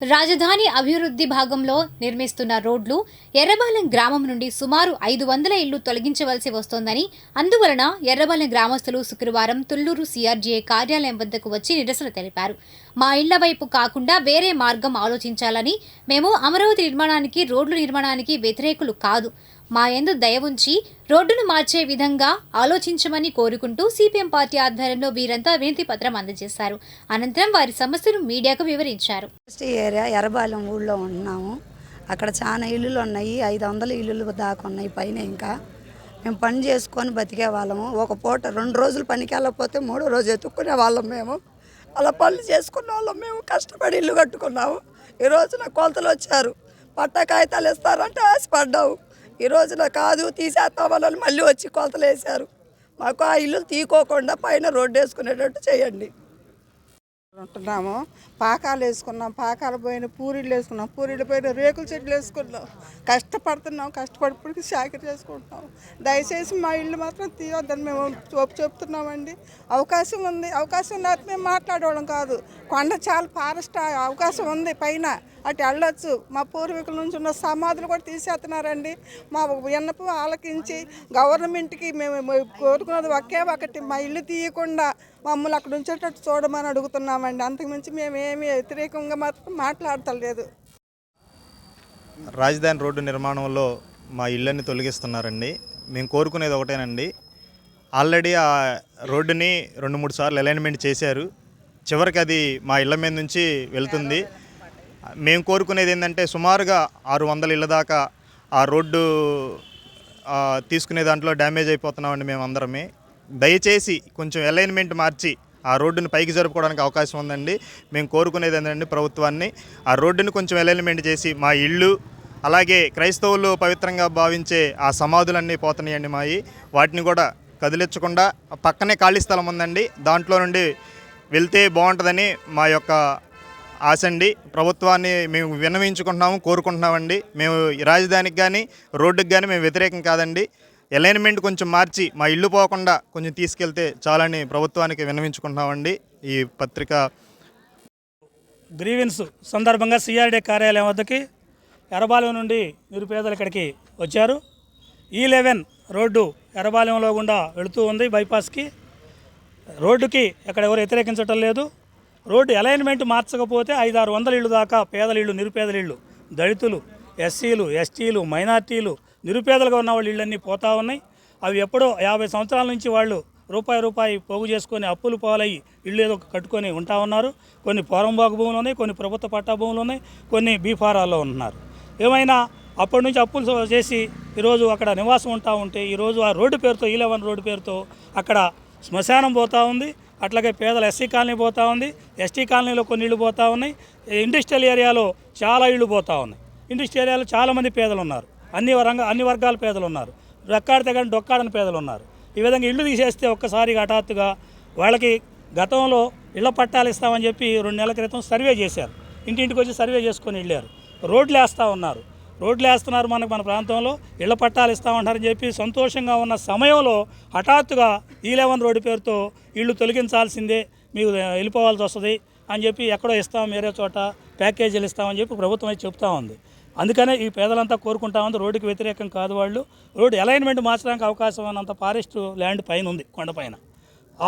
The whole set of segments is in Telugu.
రాజధాని అభివృద్ధి భాగంలో నిర్మిస్తున్న రోడ్లు ఎర్రబాలెం గ్రామం నుండి సుమారు ఐదు వందల ఇళ్ళు తొలగించవలసి వస్తోందని అందువలన ఎర్రబాలెం గ్రామస్తులు శుక్రవారం తుళ్ళూరు సీఆర్జీఏ కార్యాలయం వద్దకు వచ్చి నిరసన తెలిపారు. మా ఇళ్ళ వైపు కాకుండా వేరే మార్గం ఆలోచించాలని మేము అమరావతి నిర్మాణానికి రోడ్లు నిర్మాణానికి వ్యతిరేకులు కాదు. మా ఎందు దయ ఉంచి రోడ్డును మార్చే విధంగా ఆలోచించమని కోరుకుంటూ సిపిఎం పార్టీ ఆధ్వర్యంలో వీరంతా వినతి పత్రం అందజేశారు. అనంతరం వారి సమస్యను మీడియాకు వివరించారు. ఏరియా ఎర్రబాలెం ఊళ్ళో ఉంటున్నాము అక్కడ చాలా ఇల్లులు ఉన్నాయి. ఐదు వందల ఇల్లులు దాకా ఉన్నాయి పైన ఇంకా. మేము పని చేసుకొని బతికే వాళ్ళము. ఒక పూట రెండు రోజులు పనికి వెళ్ళకపోతే మూడో రోజు ఎత్తుక్కునే వాళ్ళం మేము. అలా పనులు చేసుకున్న వాళ్ళం. మేము కష్టపడి ఇల్లు కట్టుకున్నాము. ఈ రోజున కొలతలు వచ్చారు. పట్ట కాగితాలు ఇస్తారంటే ఆశపడ్డాము ఈ రోజున కాదు తీసేస్తామని మళ్ళీ వచ్చి కొలతలు వేశారు. మాకు ఆ ఇల్లు తీకోకుండా పైన రోడ్డు వేసుకునేటట్టు చేయండి. ఉంటున్నాము పాకాలు వేసుకున్నాం పాకాలు పోయిన పూరీలు వేసుకున్నాం పూరీలు పోయిన రేకుల చెట్లు వేసుకున్నాం. కష్టపడుతున్నాం కష్టపడిపోయి చాకరీ చేసుకుంటున్నాం. దయచేసి మా ఇల్లు మాత్రం తీయొద్దని మేము చూపు చెప్తున్నామండి. అవకాశం ఉంది. అవకాశం లేకపోతే మేము మాట్లాడేవాళ్ళం కాదు. కొండ చాలా ఫారెస్ట్ అవకాశం ఉంది పైన. అటు వెళ్ళొచ్చు. మా పూర్వీకుల నుంచి ఉన్న సమాధులు కూడా తీసేస్తున్నారండి. మా విన్నపం ఆలకించి గవర్నమెంట్కి మేము కోరుకున్నది ఒకే ఒకటి మా ఇల్లు తీయకుండా మమ్మల్ని అక్కడ ఉంచేటట్టు చూడమని అడుగుతున్నామండి. అంతకుమించి మేమేమి వ్యతిరేకంగా మాత్రం మాట్లాడతలేదు. రాజధాని రోడ్డు నిర్మాణంలో మా ఇళ్ళని తొలగిస్తున్నారండి. మేము కోరుకునేది ఒకటేనండి. ఆల్రెడీ ఆ రోడ్డుని రెండు మూడు సార్లు అలైన్మెంట్ చేశారు. చివరికి అది మా ఇళ్ళ మీద నుంచి వెళ్తుంది. మేము కోరుకునేది ఏంటంటే సుమారుగా ఆరు వందల ఇళ్ళ దాకా ఆ రోడ్డు తీసుకునే దాంట్లో డ్యామేజ్ అయిపోతున్నామండి మేము అందరమే. దయచేసి కొంచెం అలైన్మెంట్ మార్చి ఆ రోడ్డుని పైకి జరుపుకోవడానికి అవకాశం ఉందండి. మేము కోరుకునేది ఏంటంటే ప్రభుత్వాన్ని ఆ రోడ్డుని కొంచెం అలైన్మెంట్ చేసి మా ఇళ్ళు అలాగే క్రైస్తవులు పవిత్రంగా భావించే ఆ సమాధులన్నీ పోతున్నాయండి మాయి. వాటిని కూడా కదిలించకుండా పక్కనే ఖాళీ స్థలం ఉందండి. దాంట్లో నుండి వెళ్తే బాగుంటుందని మా యొక్క ఆశ అండి ప్రభుత్వాన్ని మేము విన్నవించుకుంటున్నాము కోరుకుంటున్నామండి. మేము రాజధానికి కానీ రోడ్డుకి కానీ మేము వ్యతిరేకం కాదండి. అలైన్మెంట్ కొంచెం మార్చి మా ఇల్లు పోకుండా కొంచెం తీసుకెళ్తే చాలని ప్రభుత్వానికి విన్నవించుకుంటున్నామండి. ఈ పత్రిక గ్రీవెన్స్ సందర్భంగా సిఆర్డీ కార్యాలయం వద్దకి ఎర్రబాలెం నుండి నిరుపేదలు ఇక్కడికి వచ్చారు. E ఈ లెవెన్ రోడ్డు ఎర్రబాలెంలో గుండా వెళుతూ ఉంది బైపాస్కి. రోడ్డుకి ఎక్కడ ఎవరు వ్యతిరేకించటం లేదు. రోడ్డు అలైన్మెంట్ మార్చకపోతే ఐదారు వందల ఇళ్ళు దాకా పేదలిళ్ళు నిరుపేదలిళ్ళు దళితులు ఎస్సీలు ఎస్టీలు మైనార్టీలు నిరుపేదలుగా ఉన్న వాళ్ళ ఇళ్ళన్నీ పోతా ఉన్నాయి. అవి ఎప్పుడో యాభై సంవత్సరాల నుంచి వాళ్ళు రూపాయి రూపాయి పోగు చేసుకొని అప్పులు పాలయ్యి ఇళ్ళు ఏదో కట్టుకొని ఉంటా ఉన్నారు. కొన్ని పోరంబాగు భూములు ఉన్నాయి కొన్ని ప్రభుత్వ పట్టా భూములు ఉన్నాయి కొన్ని బీఫారాల్లో ఉంటున్నారు. ఏమైనా అప్పటి నుంచి అప్పులు చేసి ఈరోజు అక్కడ నివాసం ఉంటా ఉంటే ఈరోజు ఆ రోడ్డు పేరుతో ఈ లెవెన్ రోడ్డు పేరుతో అక్కడ శ్మశానం పోతూ ఉంది. అట్లాగే పేదల ఎస్సీ కాలనీ పోతూ ఉంది ఎస్టీ కాలనీలో కొన్ని ఇళ్ళు పోతూ ఉన్నాయి ఇండస్ట్రియల్ ఏరియాలో చాలా ఇళ్ళు పోతూ ఉన్నాయి. ఇండస్ట్రియల్ ఏరియాలో చాలామంది పేదలు ఉన్నారు అన్ని రంగ అన్ని వర్గాల పేదలు ఉన్నారు రెక్కాడితే కానీ డొక్కాడని పేదలు ఉన్నారు ఈ విధంగా ఇళ్ళు తీసేస్తే ఒక్కసారి హఠాత్తుగా వాళ్ళకి గతంలో ఇళ్ళ పట్టాలు ఇస్తామని చెప్పి రెండు నెలల క్రితం సర్వే చేశారు. ఇంటింటికి వచ్చి సర్వే చేసుకొని వెళ్ళారు. రోడ్లు వేస్తూ ఉన్నారు. రోడ్లు వేస్తున్నారు మనకు మన ప్రాంతంలో. ఇళ్ళ పట్టాలు ఇస్తామంటారని చెప్పి సంతోషంగా ఉన్న సమయంలో హఠాత్తుగా ఈ లెవెన్ రోడ్డు పేరుతో ఇళ్ళు తొలగించాల్సిందే మీకు వెళ్ళిపోవాల్సి వస్తుంది అని చెప్పి ఎక్కడో ఇస్తాం వేరే చోట ప్యాకేజీలు ఇస్తామని చెప్పి ప్రభుత్వం అయితే చెప్తా ఉంది. అందుకనే ఈ పేదలంతా కోరుకుంటా ఉంది రోడ్డుకి వ్యతిరేకం కాదు వాళ్ళు. రోడ్డు అలైన్మెంట్ మార్చడానికి అవకాశం ఉన్నంత ఫారెస్ట్ ల్యాండ్ పైన ఉంది కొండపైన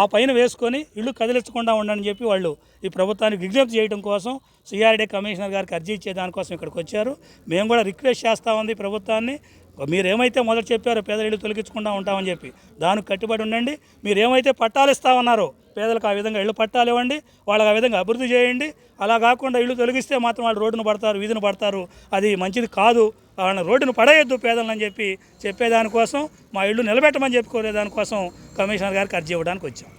ఆ పైన వేసుకొని ఇళ్ళు కదిలించకుండా ఉండని చెప్పి వాళ్ళు ఈ ప్రభుత్వానికి విజ్ఞప్తి చేయడం కోసం సిఆర్డీ కమిషనర్ గారికి అర్జీ ఇచ్చే దానికోసం ఇక్కడికి వచ్చారు. మేము కూడా రిక్వెస్ట్ చేస్తూ ఉంది ప్రభుత్వాన్ని. మీరు ఏమైతే మొదట చెప్పారో పేదలు ఇల్లు తొలగించకుండా ఉంటామని చెప్పి దానికి కట్టుబడి ఉండండి. మీరు ఏమైతే పట్టాలు ఇస్తామన్నారో పేదలకు ఆ విధంగా ఇళ్ళు పట్టాలు ఇవ్వండి వాళ్ళకి ఆ విధంగా అభివృద్ధి చేయండి. అలా కాకుండా ఇల్లు తొలగిస్తే మాత్రం వాళ్ళు రోడ్డును పడతారు వీధిని పడతారు. అది మంచిది కాదు. వాళ్ళని రోడ్డును పడేయొద్దు పేదలని చెప్పి చెప్పేదానికోసం మా ఇల్లు నిలబెట్టమని చెప్పి కోరేదానికోసం కమిషనర్ గారికి అర్జీ ఇవ్వడానికి వచ్చాం.